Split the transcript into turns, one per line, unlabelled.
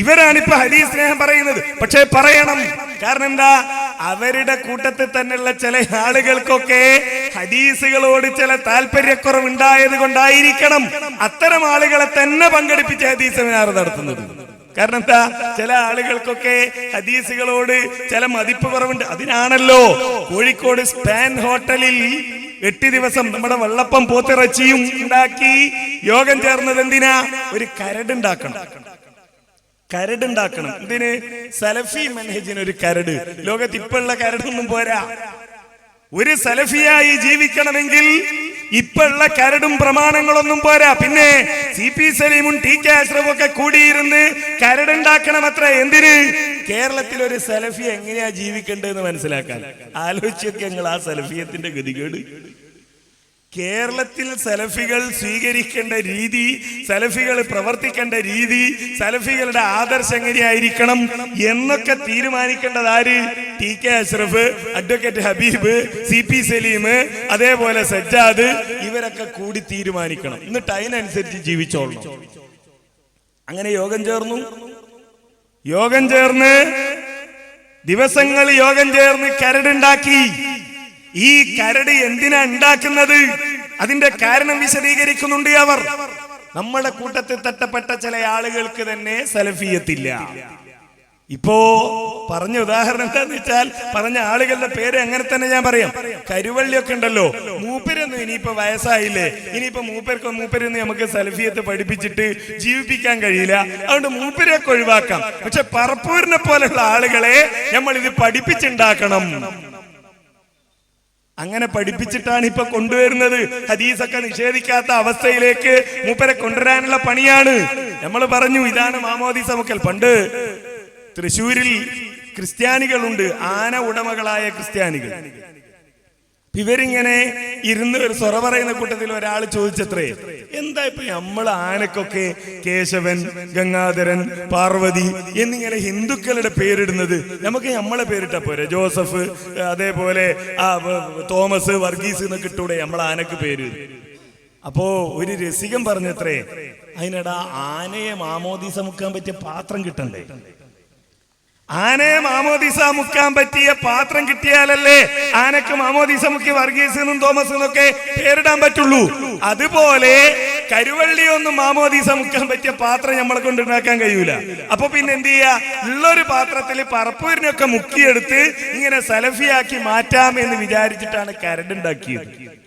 ഇവരാണ് ഇപ്പൊ ഹരി സ്നേഹം പറയുന്നത്. പക്ഷെ പറയണം. കാരണം എന്താ അവരുടെ കൂട്ടത്തിൽ തന്നെയുള്ള ചില ആളുകൾക്കൊക്കെ ഹദീസുകളോട് ചില താല്പര്യക്കുറവ് ഉണ്ടായത് കൊണ്ടായിരിക്കണം അത്തരം ആളുകളെ തന്നെ പങ്കെടുപ്പിച്ച് ഹദീസ് സെമിനാർ നടത്തുന്നത്. കാരണം എന്താ ചില ആളുകൾക്കൊക്കെ ഹദീസുകളോട് ചില മതിപ്പ് കുറവുണ്ട്. അതിനാണല്ലോ കോഴിക്കോട് സ്പാൻ ഹോട്ടലിൽ എട്ട് ദിവസം നമ്മുടെ വെള്ളപ്പം പോത്തിറച്ചിയും ഉണ്ടാക്കി യോഗം ചേർന്നത് എന്തിനാ? ഒരു കരടുണ്ടാക്കണം കരടുണ്ടാക്കണം ഇതിന് സലഫി മനഹജിന് ഒരു കരട്. ലോകത്ത് ഇപ്പോഴുള്ള കരടൊന്നും പോരാ. ഒരു സലഫിയായി ജീവിക്കണമെങ്കിൽ ഇപ്പോഴുള്ള കരടും പ്രമാണങ്ങളൊന്നും പോരാ. പിന്നെ സി പി സലീമും ടി കെ അഷ്റഫും ഒക്കെ കൂടിയിരുന്ന് കരടുണ്ടാക്കണം അത്ര എന്തിന്? കേരളത്തിൽ ഒരു സലഫി എങ്ങനെയാ ജീവിക്കേണ്ടതെന്ന് മനസ്സിലാക്കാൻ. ആലോചിച്ചൊക്കെ ഞങ്ങൾ ആ സലഫിയത്തിന്റെ ഗതികേട്. കേരളത്തിൽ സലഫികൾ സ്വീകരിക്കേണ്ട രീതി സലഫികൾ പ്രവർത്തിക്കേണ്ട രീതി സലഫികളുടെ ആദർശം എങ്ങനെയായിരിക്കണം എന്നൊക്കെ തീരുമാനിക്കേണ്ടത് ആര്? T K Ashraf advocate Habeeb C P Saleem അതേപോലെ സജ്ജാദ് ഇവരൊക്കെ കൂടി തീരുമാനിക്കണം. എന്നിട്ട് അതിനനുസരിച്ച് ജീവിച്ചോളണം. അങ്ങനെ യോഗം ചേർന്നു. യോഗം ചേർന്ന് ദിവസങ്ങൾ യോഗം ചേർന്ന് കരടുണ്ടാക്കി. ഈ കരട് എന്തിനാ ഉണ്ടാക്കുന്നത്? അതിന്റെ കാരണം വിശദീകരിക്കുന്നുണ്ട് അവർ. നമ്മളെ കൂട്ടത്തിൽ തട്ടപ്പെട്ട ചില ആളുകൾക്ക് തന്നെ സലഫിയത്തില്ല. ഇപ്പോ പറഞ്ഞ ഉദാഹരണം എന്താന്ന് വെച്ചാൽ പറഞ്ഞ ആളുകളുടെ പേര് അങ്ങനെ തന്നെ ഞാൻ പറയാം. കരുവള്ളിയൊക്കെ ഉണ്ടല്ലോ. മൂപ്പരൊന്നും ഇനിയിപ്പോ വയസ്സായില്ലേ? ഇനിയിപ്പോ മൂപ്പർക്ക് മൂപ്പരൊന്നും നമുക്ക് സലഫിയത്ത് പഠിപ്പിച്ചിട്ട് ജീവിപ്പിക്കാൻ കഴിയില്ല. അതുകൊണ്ട് മൂപ്പരെയൊക്കെ ഒഴിവാക്കാം. പക്ഷെ പറപ്പൂരിനെ പോലെയുള്ള ആളുകളെ നമ്മൾ ഇത് പഠിപ്പിച്ചുണ്ടാക്കണം. അങ്ങനെ പഠിപ്പിച്ചിട്ടാണ് ഇപ്പൊ കൊണ്ടുവരുന്നത്. ഹദീസൊക്കെ നിഷേധിക്കാത്ത അവസ്ഥയിലേക്ക് മൂപ്പരെ കൊണ്ടുവരാനുള്ള പണിയാണ്. നമ്മൾ പറഞ്ഞു ഇതാണ് മാമോദീസ മുക്കൽ. പണ്ട് തൃശൂരിൽ ക്രിസ്ത്യാനികളുണ്ട് ആന ഉടമകളായ ക്രിസ്ത്യാനികൾ. ഇവരിങ്ങനെ ഇരുന്ന് ഒരു സ്വറ പറയുന്ന കൂട്ടത്തിൽ ഒരാൾ ചോദിച്ചത്രേ എന്താ ഇപ്പൊ നമ്മൾ ആനക്കൊക്കെ കേശവൻ ഗംഗാധരൻ പാർവതി എന്നിങ്ങനെ ഹിന്ദുക്കളുടെ പേരിടുന്നത്? നമുക്ക് നമ്മളെ പേരിട്ട പോരെ. ജോസഫ് അതേപോലെ ആ തോമസ് വർഗീസ് എന്നൊക്കെ ഇട്ടൂടെ നമ്മളെ ആനക്ക് പേര്. അപ്പോ ഒരു രസികം പറഞ്ഞത്രേ അതിനിടാ ആനയെ മാമോദീസ മുക്കാൻ പറ്റിയ പാത്രം കിട്ടണ്ടേ? ആനയെ മാമോദിസ മുക്കാൻ പറ്റിയ പാത്രം കിട്ടിയാലല്ലേ ആനക്ക് മാമോദിസ മുക്കി വർഗീസ് എന്നും തോമസ് എന്നൊക്കെ പേരിടാൻ പറ്റുള്ളൂ. അതുപോലെ കരുവള്ളി ഒന്നും മാമോദീസ മുക്കാൻ പറ്റിയ പാത്രം നമ്മളെ കൊണ്ട് ഉണ്ടാക്കാൻ കഴിയൂല. അപ്പൊ പിന്നെ എന്ത് ചെയ്യാ? ഉള്ളൊരു പാത്രത്തിൽ പറപ്പൂരിനൊക്കെ മുക്കിയെടുത്ത് ഇങ്ങനെ സലഫിയാക്കി മാറ്റാമെന്ന് വിചാരിച്ചിട്ടാണ് കരട് കരടുണ്ടാക്കിയത്